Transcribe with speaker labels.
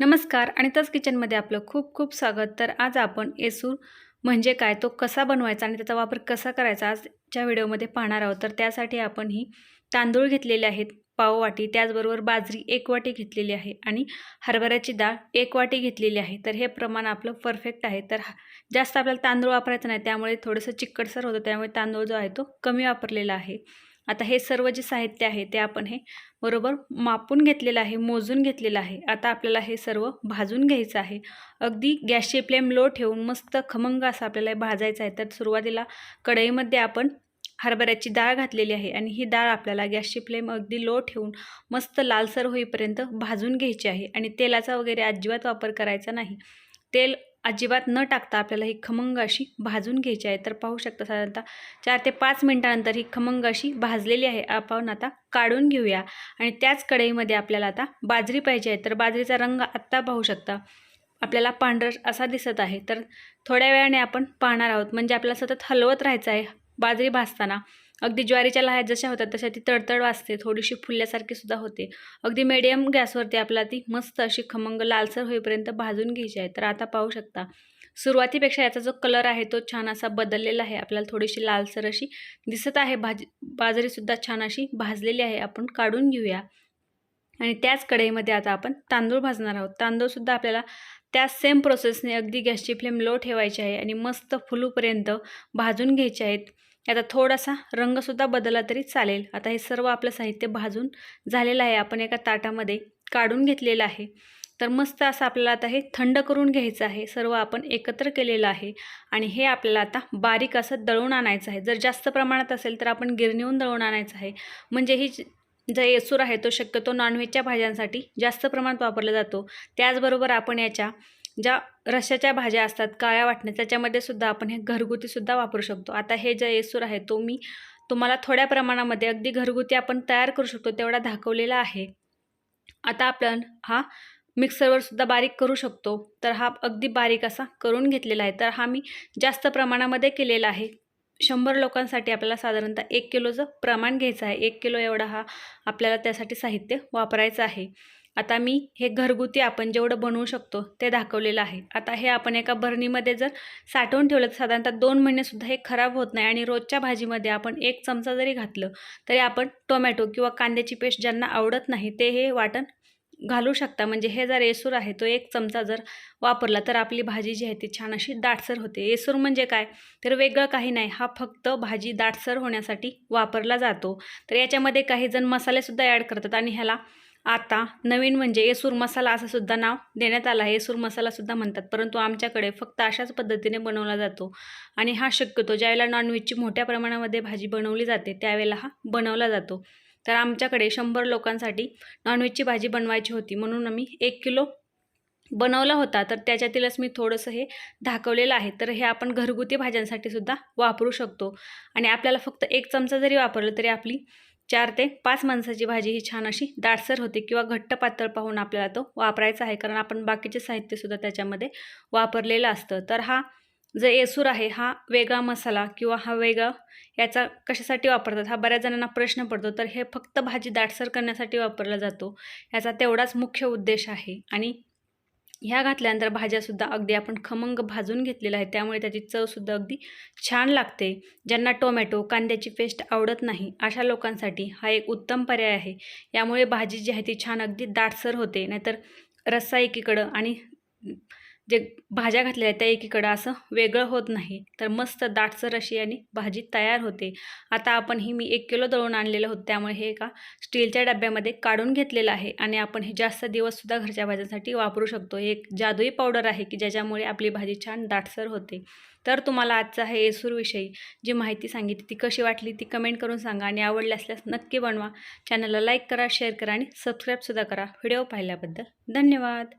Speaker 1: नमस्कार आणि तस किचनमध्ये आपलं खूप खूप स्वागत. तर आज आपण येसूर म्हणजे काय तो कसा बनवायचा आणि त्याचा वापर कसा करायचा आजच्या व्हिडिओमध्ये पाहणार आहोत. तर त्यासाठी आपण ही तांदूळ घेतलेले आहेत पाव वाटी त्याचबरोबर बाजरी एक वाटी घेतलेली आहे आणि हरभऱ्याची डाळ एक वाटी घेतलेली आहे. तर हे प्रमाण आपलं परफेक्ट आहे. तर हा- जास्त आपल्याला तांदूळ वापरायचं नाही त्यामुळे थोडंसं चिकटसर होतं त्यामुळे तांदूळ जो आहे तो कमी वापरलेला आहे. आता हे सर्व जे साहित्य आहे ते आपण हे बरोबर मापून घेतलेलं आहे मोजून घेतलेलं आहे. आता आपल्याला हे सर्व भाजून घ्यायचं आहे. अगदी गॅसची फ्लेम लो ठेवून मस्त खमंग असं आपल्याला हे भाजायचं आहे. तर सुरुवातीला कढईमध्ये आपण हरभऱ्याची डाळ घातलेली आहे आणि ही डाळ आपल्याला गॅसची फ्लेम अगदी लो ठेवून मस्त लालसर होईपर्यंत भाजून घ्यायची आहे. आणि तेलाचा वगैरे अजिबात वापर करायचा नाही. तेल अजिबात न टाकता आपल्याला ही खमंग अशी भाजून घ्यायची आहे. तर पाहू शकता साधारणतः चार ते पाच मिनटानंतर ही खमंग अशी भाजलेली आहे. आपण आता काढून घेऊया. आणि त्याच कढईमध्ये आपल्याला आता बाजरी पाहिजे आहे. तर बाजरीचा रंग आत्ता पाहू शकता. आपल्याला पांढर असा दिसत आहे. तर थोड्या वेळाने आपण पाहणार आहोत. म्हणजे आपल्याला सतत हलवत राहायचं आहे बाजरी भाजताना. अगदी ज्वारीच्या लाह्या जशा होतात तशा ती तडतड वाजते थोडीशी फुलल्यासारखी सुद्धा होते. अगदी मिडियम गॅसवरती आपल्याला ती मस्त अशी खमंग लालसर होईपर्यंत भाजून घ्यायची आहे. तर आता पाहू शकता. सुरुवातीपेक्षा याचा जो कलर आहे तो छान असा बदललेला आहे. आपल्याला थोडीशी लालसर अशी दिसत आहे. भाजी बाजरीसुद्धा छान अशी भाजलेली आहे. आपण काढून घेऊया. आणि त्याच कढईमध्ये आता आपण तांदूळ भाजणार आहोत. तांदूळसुद्धा आपल्याला त्याच सेम प्रोसेसने अगदी गॅसची फ्लेम लो ठेवायची आहे आणि मस्त फुलूपर्यंत भाजून घ्यायचे आहेत. आता थोडासा रंगसुद्धा बदलला तरी चालेल. आता हे सर्व आपलं साहित्य भाजून झालेलं आहे. आपण एका ताटामध्ये काढून घेतलेलं आहे. तर मस्त असं आपल्याला आता हे थंड करून घ्यायचं आहे. सर्व आपण एकत्र केलेलं आहे. आणि हे आपल्याला आता बारीक असं दळून आणायचं आहे. जर जास्त प्रमाणात असेल तर आपण गिरणीहून दळून आणायचं आहे. म्हणजे ही जो येसूर आहे तो शक्यतो नॉनव्हेजच्या भाज्यांसाठी जास्त प्रमाणात वापरला जातो. त्याचबरोबर आपण याच्या ज्या रशाच्या भाज्या असतात काळ्या वाटण्या त्याच्यामध्ये सुद्धा आपण हे घरगुतीसुद्धा वापरू शकतो. आता हे जे येसूर आहे तो मी तुम्हाला थोड्या प्रमाणामध्ये अगदी घरगुती आपण तयार करू शकतो तेवढा दाखवलेला आहे. आता आपण हा मिक्सरवर सुद्धा बारीक करू शकतो. तर हा अगदी बारीक असा करून घेतलेला आहे. तर हा मी जास्त प्रमाणामध्ये केलेला आहे. शंभर लोकांसाठी आपल्याला साधारणतः एक किलोचं प्रमाण घ्यायचं आहे. एक किलो एवढा हा आपल्याला त्यासाठी साहित्य वापरायचं आहे. आता मी हे घरगुती आपण जेवढं बनवू शकतो ते दाखवलेलं आहे. आता हे आपण एका बरणीमध्ये जर साठवून ठेवलं तर साधारणतः दोन महिनेसुद्धा हे खराब होत नाही आणि रोजच्या भाजीमध्ये आपण एक चमचा जरी घातलं तरी आपण टोमॅटो किंवा कांद्याची पेस्ट ज्यांना आवडत नाही ते हे वाटण घालू शकता. म्हणजे हे जर येसूर आहे तो एक चमचा जर वापरला तर आपली भाजी जी आहे ती छान अशी दाटसर होते. येसूर म्हणजे काय? तर वेगळं काही नाही. हा फक्त भाजी दाटसर होण्यासाठी वापरला जातो. तर याच्यामध्ये काही जण मसालेसुद्धा ॲड करतात आणि ह्याला आता नवीन म्हणजे येसूर मसाला असं सुद्धा नाव देण्यात आलं आहे. येसूर मसालासुद्धा म्हणतात. परंतु आमच्याकडे फक्त अशाच पद्धतीने बनवला जातो. आणि हा शक्यतो ज्यावेळेला नॉनव्हेजची मोठ्या प्रमाणामध्ये भाजी बनवली जाते त्यावेळेला हा बनवला जातो. तर आमच्याकडे शंभर लोकांसाठी नॉनव्हेजची भाजी बनवायची होती. म्हणून आम्ही एक किलो बनवला होता. तर त्याच्यातीलच मी थोडंसं हे दाखवलेलं आहे. तर हे आपण घरगुती भाज्यांसाठी सुद्धा वापरू शकतो. आणि आपल्याला फक्त एक चमचा जरी वापरलं तरी आपली चार ते पाच माणसाची भाजी ही छान अशी दाटसर होते किंवा घट्ट पातळ पाहून आपल्याला तो वापरायचा आहे. कारण आपण बाकीचे साहित्यसुद्धा त्याच्यामध्ये वापरलेलं असतं. तर हा जो येसूर आहे हा वेगळा मसाला किंवा हा वेगळा याचा कशासाठी वापरतात? हा बऱ्याच जणांना प्रश्न पडतो. तर हे फक्त भाजी दाटसर करण्यासाठी वापरला जातो. याचा तेवढाच मुख्य उद्देश आहे. आणि ह्या घातल्यानंतर भाज्यासुद्धा अगदी आपण खमंग भाजून घेतलेल्या आहे. त्यामुळे त्याची चवसुद्धा अगदी छान लागते. ज्यांना टोमॅटो कांद्याची पेस्ट आवडत नाही अशा लोकांसाठी हा एक उत्तम पर्याय आहे. यामुळे भाजी जी आहे ती छान अगदी दाटसर होते. नाहीतर रस्सा एकीकडं आणि जे भाज्या घातलेल्या आहेत त्या एकीकडं असं वेगळं होत नाही. तर मस्त दाटसर अशी आणि भाजी तयार होते. आता आपण ही मी एक किलो दळून आणलेलं होतं. त्यामुळे हे एका स्टीलच्या डब्यामध्ये काढून घेतलेलं आहे. आणि आपण हे जास्त दिवससुद्धा घरच्या भाज्यांसाठी वापरू शकतो. एक जादुई पावडर आहे की ज्याच्यामुळे आपली भाजी छान दाटसर होते. तर तुम्हाला आजचा हे येसूरविषयी जी माहिती सांगितली ती कशी वाटली ती कमेंट करून सांगा. आणि आवडली असल्यास नक्की बनवा. चॅनलला लाईक करा शेअर करा आणि सबस्क्राईबसुद्धा करा. व्हिडिओ पाहिल्याबद्दल धन्यवाद.